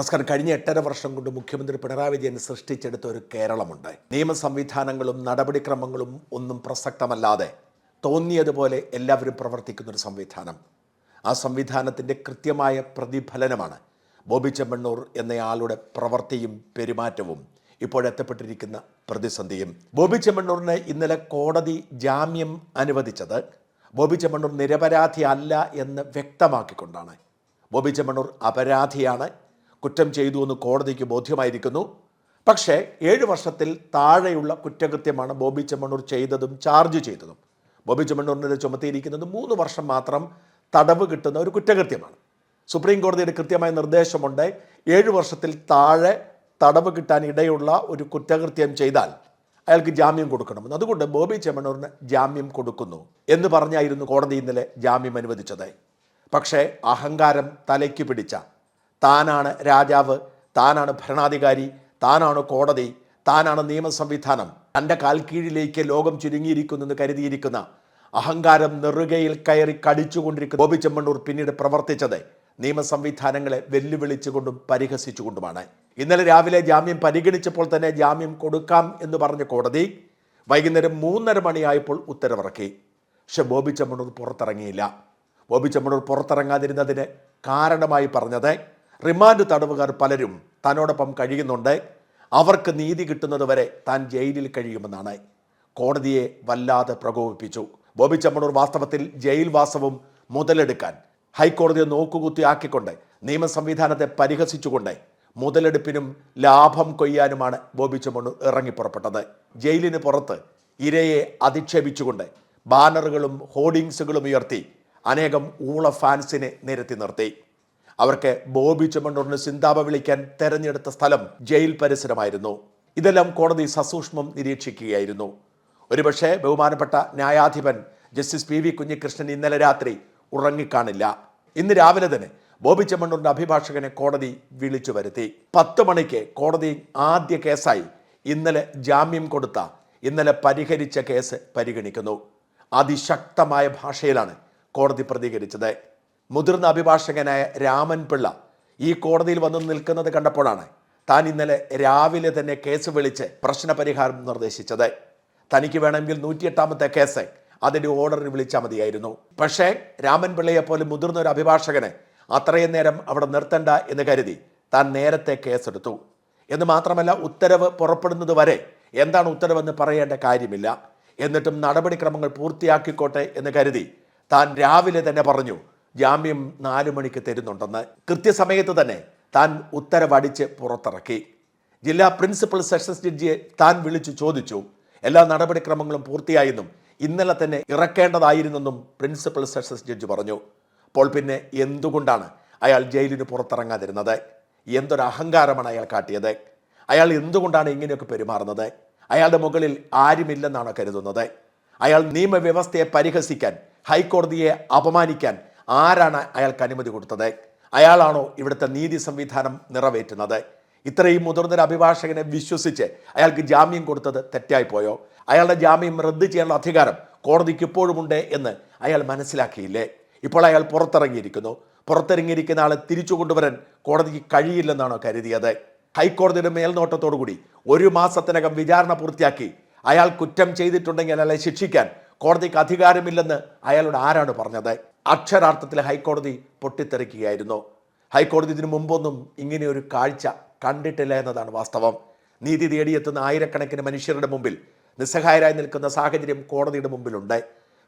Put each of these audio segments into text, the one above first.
നമസ്കാരം. കഴിഞ്ഞ എട്ടര വർഷം കൊണ്ട് മുഖ്യമന്ത്രി പിണറായി വിജയൻ സൃഷ്ടിച്ചെടുത്ത ഒരു കേരളമുണ്ട്. നിയമ സംവിധാനങ്ങളും നടപടിക്രമങ്ങളും ഒന്നും പ്രസക്തമല്ലാതെ തോന്നിയതുപോലെ എല്ലാവരും പ്രവർത്തിക്കുന്ന ഒരു സംവിധാനം. ആ സംവിധാനത്തിന്റെ കൃത്യമായ പ്രതിഫലനമാണ് ബോബി ചെമ്മണ്ണൂർ എന്നയാളുടെ പ്രവൃത്തിയും പെരുമാറ്റവും ഇപ്പോഴെത്തപ്പെട്ടിരിക്കുന്ന പ്രതിസന്ധിയും. ബോബി ചെമ്മണ്ണൂറിന് ഇന്നലെ കോടതി ജാമ്യം അനുവദിച്ചത് ബോബി ചെമ്മണ്ണൂർ നിരപരാധിയല്ല എന്ന് വ്യക്തമാക്കിക്കൊണ്ടാണ്. ബോബി ചെമ്മണ്ണൂർ അപരാധിയാണ്. കുറ്റം ചെയ്തു എന്ന് കോടതിക്ക് ബോധ്യമായിരിക്കുന്നു. പക്ഷേ ഏഴ് വർഷത്തിൽ താഴെയുള്ള കുറ്റകൃത്യമാണ് ബോബി ചെമ്മണ്ണൂർ ചെയ്തതും ചാർജ് ചെയ്തതും. ബോബി ചെമ്മണ്ണൂരിനെതിരെ ചുമത്തിയിരിക്കുന്നത് മൂന്ന് വർഷം മാത്രം തടവ് കിട്ടുന്ന ഒരു കുറ്റകൃത്യമാണ്. സുപ്രീം കോടതിയുടെ കൃത്യമായ നിർദ്ദേശമുണ്ട് ഏഴ് വർഷത്തിൽ താഴെ തടവ് കിട്ടാൻ ഇടയുള്ള ഒരു കുറ്റകൃത്യം ചെയ്താൽ അയാൾക്ക് ജാമ്യം കൊടുക്കണമെന്ന്. അതുകൊണ്ട് ബോബി ചെമ്മണ്ണൂരിന് ജാമ്യം കൊടുക്കുന്നു എന്ന് പറഞ്ഞായിരുന്നു കോടതി ഇന്നലെ ജാമ്യം അനുവദിച്ചത്. പക്ഷേ അഹങ്കാരം തലയ്ക്ക് പിടിച്ച താനാണ് രാജാവ് താനാണ് ഭരണാധികാരി താനാണ് കോടതി താനാണ് നിയമ സംവിധാനം തന്റെ കാൽക്കീഴിലേക്ക് ലോകം ചുരുങ്ങിയിരിക്കുന്നെന്ന് കരുതിയിരിക്കുന്ന അഹങ്കാരം നെറുകയിൽ കയറി കടിച്ചുകൊണ്ടിരിക്കുന്ന ഗോപി ചെമ്മണ്ണൂർ പിന്നീട് പ്രവർത്തിച്ചത് നിയമ സംവിധാനങ്ങളെ വെല്ലുവിളിച്ചുകൊണ്ടും പരിഹസിച്ചുകൊണ്ടുമാണ്. ഇന്നലെ രാവിലെ ജാമ്യം പരിഗണിച്ചപ്പോൾ തന്നെ ജാമ്യം കൊടുക്കാം എന്ന് പറഞ്ഞ കോടതി വൈകുന്നേരം മൂന്നര മണിയായപ്പോൾ ഉത്തരവിറക്കി. പക്ഷെ ബോബി ചെമ്മണ്ണൂർ പുറത്തിറങ്ങിയില്ല. ബോബി ചെമ്മണ്ണൂർ പുറത്തിറങ്ങാതിരുന്നതിന് കാരണമായി പറഞ്ഞത് റിമാൻഡ് തടവുകാർ പലരും തന്നോടൊപ്പം കഴിയുന്നുണ്ട്. അവർക്ക് നീതി കിട്ടുന്നത് വരെ താൻ ജയിലിൽ കഴിയുമെന്നാണ്. കോടതിയെ വല്ലാതെ പ്രകോപിപ്പിച്ചു. ബോബി ചമ്മണൂർ വാസ്തവത്തിൽ ജയിൽവാസവും മുതലെടുക്കാൻ ഹൈക്കോടതിയെ നോക്കുകുത്തിയാക്കിക്കൊണ്ട് നിയമ സംവിധാനത്തെ പരിഹസിച്ചുകൊണ്ട് മുതലെടുപ്പിനും ലാഭം കൊയ്യാനുമാണ് ബോബി ചെമ്മണ്ണൂർ ഇറങ്ങിപ്പുറപ്പെട്ടത്. ജയിലിന് പുറത്ത് ഇരയെ അധിക്ഷേപിച്ചുകൊണ്ട് ബാനറുകളും ഹോർഡിങ്സുകളും ഉയർത്തി അനേകം ഊള ഫാൻസിനെ നിരത്തി നിർത്തി. അവർക്ക് ബോബി ചെമ്മണ്ണൂറിന് സിന്താപ വിളിക്കാൻ തെരഞ്ഞെടുത്ത സ്ഥലം ജയിൽ പരിസരമായിരുന്നു. ഇതെല്ലാം കോടതി സസൂക്ഷ്മം നിരീക്ഷിക്കുകയായിരുന്നു. ഒരുപക്ഷെ ബഹുമാനപ്പെട്ട ന്യായാധിപൻ ജസ്റ്റിസ് പി വി കുഞ്ഞികൃഷ്ണൻ ഇന്നലെ രാത്രി ഉറങ്ങിക്കാണില്ല. ഇന്ന് രാവിലെ തന്നെ ബോബി ചെമ്മണ്ണൂറിന്റെ അഭിഭാഷകനെ കോടതി വിളിച്ചു വരുത്തി. പത്ത് മണിക്ക് കോടതി ആദ്യ കേസായി ഇന്നലെ ജാമ്യം കൊടുത്ത ഇന്നലെ പരിഹരിച്ച കേസ് പരിഗണിക്കുന്നു. അതിശക്തമായ ഭാഷയിലാണ് കോടതി പ്രതികരിച്ചത്. മുതിർന്ന അഭിഭാഷകനായ രാമൻ പിള്ള ഈ കോടതിയിൽ വന്ന് നിൽക്കുന്നത് കണ്ടപ്പോഴാണ് താൻ ഇന്നലെ രാവിലെ തന്നെ കേസ് വിളിച്ച് പ്രശ്നപരിഹാരം നിർദ്ദേശിച്ചത്. തനിക്ക് വേണമെങ്കിൽ നൂറ്റിയെട്ടാമത്തെ കേസ് അതിന്റെ ഓർഡറിൽ വിളിച്ചാൽ മതിയായിരുന്നു. പക്ഷേ രാമൻ പിള്ളയെ പോലെ മുതിർന്ന ഒരു അഭിഭാഷകനെ അത്രയും നേരം അവിടെ നിർത്തണ്ട എന്ന് കരുതി താൻ നേരത്തെ കേസെടുത്തു. എന്ന് മാത്രമല്ല ഉത്തരവ് പുറപ്പെടുന്നത് വരെ എന്താണ് ഉത്തരവെന്ന് പറയേണ്ട കാര്യമില്ല. എന്നിട്ടും നടപടിക്രമങ്ങൾ പൂർത്തിയാക്കിക്കോട്ടെ എന്ന് കരുതി താൻ രാവിലെ തന്നെ പറഞ്ഞു ജാമ്യം നാല് മണിക്ക് തരുന്നുണ്ടെന്ന് കൃത്യസമയത്ത് തന്നെ താൻ ഉത്തരവടിച്ച് പുറത്തിറക്കി. ജില്ലാ പ്രിൻസിപ്പൽ സെഷൻസ് ജഡ്ജിയെ താൻ വിളിച്ചു ചോദിച്ചു. എല്ലാ നടപടിക്രമങ്ങളും പൂർത്തിയായെന്നും ഇന്നലെ തന്നെ ഇറക്കേണ്ടതായിരുന്നെന്നും പ്രിൻസിപ്പൽ സെഷൻസ് ജഡ്ജി പറഞ്ഞു. അപ്പോൾ പിന്നെ എന്തുകൊണ്ടാണ് അയാൾ ജയിലിന് പുറത്തിറങ്ങാതിരുന്നത്? എന്തൊരു അഹങ്കാരമാണ് അയാൾ കാട്ടിയത്? അയാൾ എന്തുകൊണ്ടാണ് ഇങ്ങനെയൊക്കെ പെരുമാറുന്നത്? അയാളുടെ മുകളിൽ ആരുമില്ലെന്നാണ് കരുതുന്നത്? അയാൾ നിയമവ്യവസ്ഥയെ പരിഹസിക്കാൻ ഹൈക്കോടതിയെ അപമാനിക്കാൻ ആരാണ് അയാൾക്ക് അനുമതി കൊടുത്തത്? അയാളാണോ ഇവിടുത്തെ നീതി സംവിധാനം നിറവേറ്റുന്നത്? ഇത്രയും മുതിർന്നൊരു അഭിഭാഷകനെ വിശ്വസിച്ച് അയാൾക്ക് ജാമ്യം കൊടുത്തത് തെറ്റായിപ്പോയോ അയാളുടെ ജാമ്യം റദ്ദ് ചെയ്യാനുള്ള അധികാരം കോടതിക്ക് ഇപ്പോഴുമുണ്ട് എന്ന് അയാൾ മനസ്സിലാക്കിയില്ലേ? ഇപ്പോൾ അയാൾ പുറത്തിറങ്ങിയിരിക്കുന്നു. പുറത്തിറങ്ങിയിരിക്കുന്ന ആളെ തിരിച്ചു കൊണ്ടുവരാൻ കോടതിക്ക് കഴിയില്ലെന്നാണോ കരുതിയത്? ഹൈക്കോടതിയുടെ മേൽനോട്ടത്തോടുകൂടി ഒരു മാസത്തിനകം വിചാരണ പൂർത്തിയാക്കി അയാൾ കുറ്റം ചെയ്തിട്ടുണ്ടെങ്കിൽ അയാളെ ശിക്ഷിക്കാൻ കോടതിക്ക് അധികാരമില്ലെന്ന് അയാളോട് ആരാണ് പറഞ്ഞത്? അക്ഷരാർത്ഥത്തിൽ ഹൈക്കോടതി പൊട്ടിത്തെറിക്കുകയായിരുന്നു. ഹൈക്കോടതി ഇതിനു മുമ്പൊന്നും ഇങ്ങനെയൊരു കാഴ്ച കണ്ടിട്ടില്ല എന്നതാണ് വാസ്തവം. നീതി തേടിയെത്തുന്ന ആയിരക്കണക്കിന് മനുഷ്യരുടെ മുമ്പിൽ നിസ്സഹായരായി നിൽക്കുന്ന സാഹചര്യം കോടതിയുടെ മുമ്പിലുണ്ട്.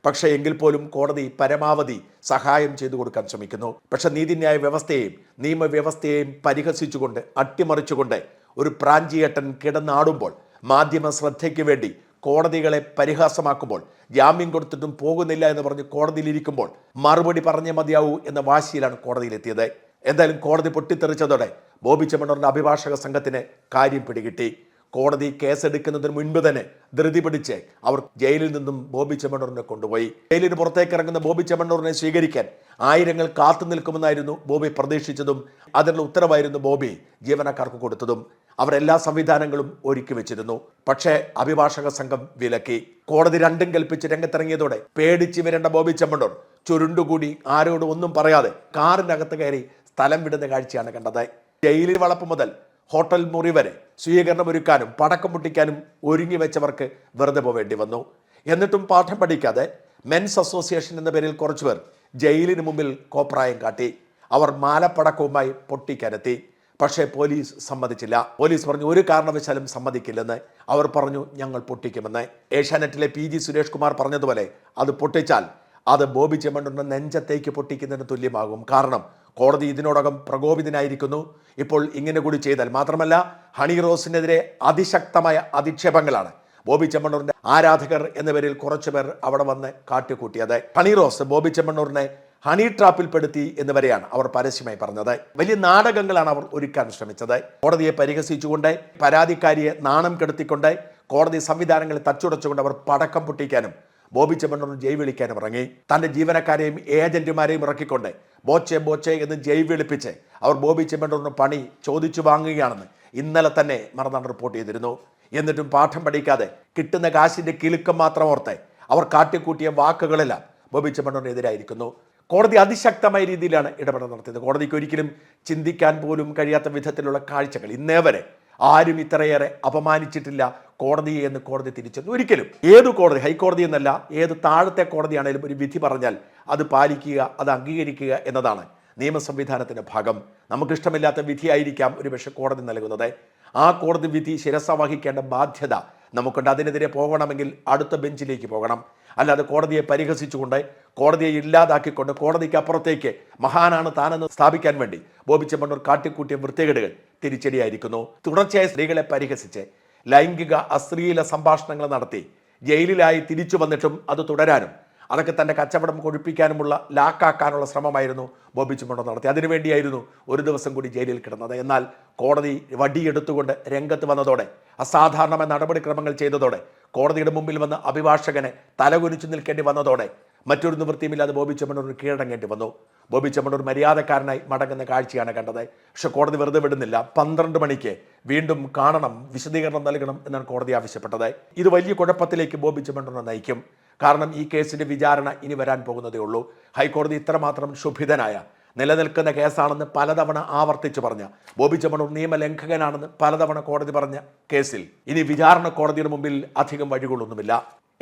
പക്ഷേ എങ്കിൽ പോലും കോടതി പരമാവധി സഹായം ചെയ്തു കൊടുക്കാൻ ശ്രമിക്കുന്നു. പക്ഷെ നീതിന്യായ വ്യവസ്ഥയെയും നിയമവ്യവസ്ഥയെയും പരിഹസിച്ചുകൊണ്ട് അട്ടിമറിച്ചുകൊണ്ട് ഒരു പ്രാഞ്ചിയേട്ടൻ കിടന്നാടുമ്പോൾ മാധ്യമ ശ്രദ്ധയ്ക്ക് വേണ്ടി കോടതികളെ പരിഹാസമാക്കുമ്പോൾ ജാമ്യം കൊടുത്തിട്ടും പോകുന്നില്ല എന്ന് പറഞ്ഞ് കോടതിയിലിരിക്കുമ്പോൾ മറുപടി പറഞ്ഞേ മതിയാവൂ എന്ന വാശിയിലാണ് കോടതിയിലെത്തിയത്. എന്തായാലും കോടതി പൊട്ടിത്തെറിച്ചതോടെ ബോബി ചെമ്മണ്ണൂറിന്റെ അഭിഭാഷക സംഘത്തിന് കാര്യം പിടികിട്ടി. കോടതി കേസെടുക്കുന്നതിന് മുൻപ് തന്നെ ധൃതി പിടിച്ച് അവർ ജയിലിൽ നിന്നും ബോബി ചെമ്മണ്ണൂറിനെ കൊണ്ടുപോയി. ജയിലിന് പുറത്തേക്ക് ഇറങ്ങുന്ന ബോബി ചെമ്മണ്ണൂറിനെ സ്വീകരിക്കാൻ ആയിരങ്ങൾ കാത്തു നിൽക്കുമെന്നായിരുന്നു ബോബി പ്രതീക്ഷിച്ചതും. അതിനുള്ള ഉത്തരവായിരുന്നു ബോബി ജീവനക്കാർക്ക് കൊടുത്തതും. അവരെല്ലാ സംവിധാനങ്ങളും ഒരുക്കി വെച്ചിരുന്നു. പക്ഷേ അഭിഭാഷക സംഘം വിലക്കി. കോടതി രണ്ടും കൽപ്പിച്ച് രംഗത്തിറങ്ങിയതോടെ പേടിച്ച് വരേണ്ട ബോബി ചെമ്മണ്ണൂർ. ചുരുണ്ടുകൂടി ആരോടും ഒന്നും പറയാതെ കാറിനകത്ത് കയറി സ്ഥലം വിടുന്ന കാഴ്ചയാണ് കണ്ടത്. ജയിലിൽ വളപ്പ് മുതൽ ഹോട്ടൽ മുറി വരെ സ്വീകരണം ഒരുക്കാനും പടക്കം പൊട്ടിക്കാനും ഒരുങ്ങി വെച്ചവർക്ക് വെറുതെ പോവേണ്ടി വന്നു. എന്നിട്ടും പാഠം പഠിക്കാതെ മെൻസ് അസോസിയേഷൻ എന്ന പേരിൽ കുറച്ചുപേർ ജയിലിന് മുമ്പിൽ കോപ്രായം കാട്ടി. അവർ മാലപ്പടക്കവുമായി പൊട്ടിക്കരത്തി. പക്ഷേ പോലീസ് സമ്മതിച്ചില്ല. പോലീസ് പറഞ്ഞു ഒരു കാരണവശാലും സമ്മതിക്കില്ലെന്ന്. അവർ പറഞ്ഞു ഞങ്ങൾ പൊട്ടിക്കുമെന്ന്. ഏഷ്യാനെറ്റിലെ പി ജി സുരേഷ് കുമാർ പറഞ്ഞതുപോലെ അത് പൊട്ടിച്ചാൽ അത് ബോബി ചെമ്മണ്ണുന്ന നെഞ്ചത്തേക്ക് പൊട്ടിക്കുന്നതിന് തുല്യമാകും. കാരണം കോടതി ഇതിനോടകം പ്രകോപിതനായിരിക്കുന്നു. ഇപ്പോൾ ഇങ്ങനെ കൂടി ചെയ്താൽ മാത്രമല്ല ഹണി റോസിനെതിരെ അതിശക്തമായ അധിക്ഷേപങ്ങളാണ് ബോബി ചെമ്മണ്ണൂരിന്റെ ആരാധകർ എന്ന പേരിൽ കുറച്ചുപേർ അവിടെ വന്ന് കാട്ടിക്കൂട്ടിയത് ഹണി റോസ് ബോബി ചെമ്മണ്ണൂരിനെ ഹണി ട്രാപ്പിൽപ്പെടുത്തി എന്ന് വരെയാണ് അവർ പരസ്യമായി പറഞ്ഞത്. വലിയ നാടകങ്ങളാണ് അവർ ഒരുക്കാൻ ശ്രമിച്ചത്. കോടതിയെ പരിഹസിച്ചുകൊണ്ട് പരാതിക്കാരിയെ നാണം കെടുത്തിക്കൊണ്ട് കോടതി സംവിധാനങ്ങളെ തച്ചുടച്ചുകൊണ്ട് അവർ പടക്കം പൊട്ടിക്കാനും ബോബി ചെമ്മണ്ണൂർ ജയ് വിളിക്കാനും ഇറങ്ങി. തന്റെ ജീവനക്കാരെയും ഏജന്റുമാരെയും ഇറക്കിക്കൊണ്ട് ബോച്ചെ ബോച്ചെ എന്ന് ജയ് വിളിപ്പിച്ച് അവർ ബോബി ചെമ്മണ്ണൂറിന് പണി ചോദിച്ചു വാങ്ങുകയാണെന്ന് ഇന്നലെ തന്നെ മറന്നാണ് റിപ്പോർട്ട് ചെയ്തിരുന്നു. എന്നിട്ടും പാഠം പഠിക്കാതെ കിട്ടുന്ന കാശിന്റെ കിലുക്കം മാത്രം ഓർത്ത് അവർ കാട്ടിക്കൂട്ടിയ വാക്കുകളെല്ലാം ബോബി ചെമ്മണ്ണൂരിനെതിരായിരിക്കുന്നു. കോടതി അതിശക്തമായ രീതിയിലാണ് ഇടപെടൽ നടത്തിയത്. കോടതിക്ക് ഒരിക്കലും ചിന്തിക്കാൻ പോലും കഴിയാത്ത വിധത്തിലുള്ള കാഴ്ചകൾ ഇന്നേ വരെ ആരും ഇത്രയേറെ അപമാനിച്ചിട്ടില്ല. കോടതിയെ എന്ന് കോടതി തിരിച്ചെന്ന്. ഒരിക്കലും ഏത് കോടതി ഹൈക്കോടതി എന്നല്ല ഏത് താഴത്തെ കോടതിയാണേലും ഒരു വിധി പറഞ്ഞാൽ അത് പാലിക്കുക അത് അംഗീകരിക്കുക എന്നതാണ് നിയമ സംവിധാനത്തിന്റെ ഭാഗം. നമുക്കിഷ്ടമില്ലാത്ത വിധിയായിരിക്കാം ഒരുപക്ഷെ കോടതി നൽകുന്നത്. ആ കോടതി വിധി ശിരസ വഹിക്കേണ്ട ബാധ്യത നമുക്കുണ്ട്. അതിനെതിരെ പോകണമെങ്കിൽ അടുത്ത ബെഞ്ചിലേക്ക് പോകണം. അല്ലാതെ കോടതിയെ പരിഹസിച്ചുകൊണ്ട് കോടതിയെ ഇല്ലാതാക്കിക്കൊണ്ട് കോടതിക്ക് അപ്പുറത്തേക്ക് മഹാനാണ് താനെന്ന് സ്ഥാപിക്കാൻ വേണ്ടി ബോബി കാട്ടിക്കൂട്ടിയ വൃത്തികേടുകൾ തിരിച്ചടിയായിരിക്കുന്നു. തുടർച്ചയായ സ്ത്രീകളെ പരിഹസിച്ച് ലൈംഗിക അശ്ലീല സംഭാഷണങ്ങൾ നടത്തി ജയിലിലായി തിരിച്ചു വന്നിട്ടും അത് തുടരാനും അതൊക്കെ തന്റെ കച്ചവടം കൊഴുപ്പിക്കാനുമുള്ള ലാക്കാക്കാനുള്ള ശ്രമമായിരുന്നു ബോബി ചുമണ്ടോ നടത്തി. അതിനുവേണ്ടിയായിരുന്നു ഒരു ദിവസം കൂടി ജയിലിൽ കിടന്നത്. എന്നാൽ കോടതി വടിയെടുത്തുകൊണ്ട് രംഗത്ത് വന്നതോടെ അസാധാരണമായ നടപടിക്രമങ്ങൾ ചെയ്തതോടെ കോടതിയുടെ മുമ്പിൽ വന്ന് അഭിഭാഷകനെ തലകുനിച്ചു നിൽക്കേണ്ടി വന്നതോടെ മറ്റൊരു നിവൃത്തിയുമില്ലാതെ ബോബി ചെമ്മണ്ണൂർ കീഴടങ്ങേണ്ടി വന്നു. ബോബി ചെമ്മണ്ണൂർ മര്യാദക്കാരനായി മടങ്ങുന്ന കാഴ്ചയാണ് കണ്ടത്. പക്ഷെ കോടതി വെറുതെ വിടുന്നില്ല. പന്ത്രണ്ട് മണിക്ക് വീണ്ടും കാണണം വിശദീകരണം നൽകണം എന്നാണ് കോടതി ആവശ്യപ്പെട്ടത്. ഇത് വലിയ കുഴപ്പത്തിലേക്ക് ബോബി ചെമ്മണ്ണൂരിനെ നയിക്കും. കാരണം ഈ കേസിന്റെ വിചാരണ ഇനി വരാൻ പോകുന്നതേ ഉള്ളൂ. ഹൈക്കോടതി ഇത്രമാത്രം ശുഭിതനായ നിലനിൽക്കുന്ന കേസാണെന്ന് പലതവണ ആവർത്തിച്ചു പറഞ്ഞ ബോബി ചെമ്മണ്ണൂർ നിയമലംഘകനാണെന്ന് പലതവണ കോടതി പറഞ്ഞ കേസിൽ ഇനി വിചാരണ കോടതിയുടെ മുമ്പിൽ അധികം വഴികളൊന്നുമില്ല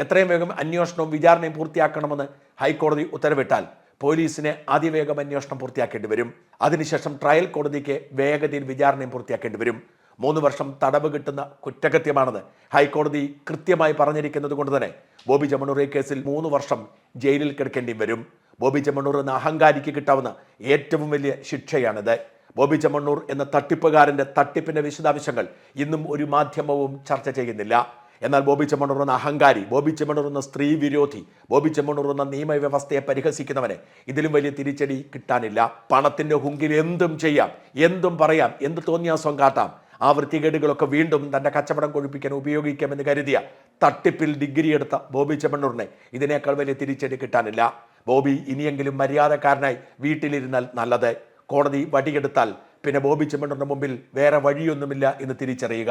എത്രയും വേഗം അന്വേഷണവും വിചാരണയും പൂർത്തിയാക്കണമെന്ന് ഹൈക്കോടതി ഉത്തരവിട്ടാൽ പോലീസിനെ അതിവേഗം അന്വേഷണം പൂർത്തിയാക്കേണ്ടി വരും. അതിനുശേഷം ട്രയൽ കോടതിക്ക് വേഗതയിൽ വിചാരണയും പൂർത്തിയാക്കേണ്ടി വരും. മൂന്ന് വർഷം തടവ് കിട്ടുന്ന കുറ്റകൃത്യമാണെന്ന് ഹൈക്കോടതി കൃത്യമായി പറഞ്ഞിരിക്കുന്നത് കൊണ്ട് തന്നെ ബോബി ജമണൂർ കേസിൽ മൂന്ന് വർഷം ജയിലിൽ കിടക്കേണ്ടി വരും. ബോബി ജമണൂർ എന്ന അഹങ്കാരിക്ക് കിട്ടാവുന്ന ഏറ്റവും വലിയ ശിക്ഷയാണിത്. ബോബി ചെമ്മണ്ണൂർ എന്ന തട്ടിപ്പുകാരന്റെ തട്ടിപ്പിന്റെ വിശദാംശങ്ങൾ ഇന്നും ഒരു മാധ്യമവും ചർച്ച ചെയ്യുന്നില്ല. എന്നാൽ ബോബി ചെമ്മണ്ണൂർ എന്ന അഹങ്കാരി ബോബി ചെമ്മണ്ണൂർ എന്ന സ്ത്രീ വിരോധി ബോബി ചെമ്മണ്ണൂർ എന്ന നിയമവ്യവസ്ഥയെ പരിഹസിക്കുന്നവനെ ഇതിലും വലിയ തിരിച്ചടി കിട്ടാനില്ല. പണത്തിന്റെ ഹുങ്കിൽ എന്തും ചെയ്യാം എന്തും പറയാം എന്ത് തോന്നിയാസം കാട്ടാം. ആ വൃത്തികേടുകളൊക്കെ വീണ്ടും തന്റെ കച്ചവടം കൊഴിപ്പിക്കാൻ ഉപയോഗിക്കാമെന്ന് കരുതിയ തട്ടിപ്പിൽ ഡിഗ്രി എടുത്ത ബോബി ചെമ്മണ്ണൂറിനെ ഇതിനേക്കാൾ വലിയ തിരിച്ചടി കിട്ടാനില്ല. ബോബി ഇനിയെങ്കിലും മര്യാദക്കാരനായി വീട്ടിലിരുന്നാൽ നല്ലത്. കോടതി വടിയെടുത്താൽ പിന്നെ ബോബി ചെമ്മണ്ണൂറിന് മുമ്പിൽ വേറെ വഴിയൊന്നുമില്ല എന്ന് തിരിച്ചറിയുക.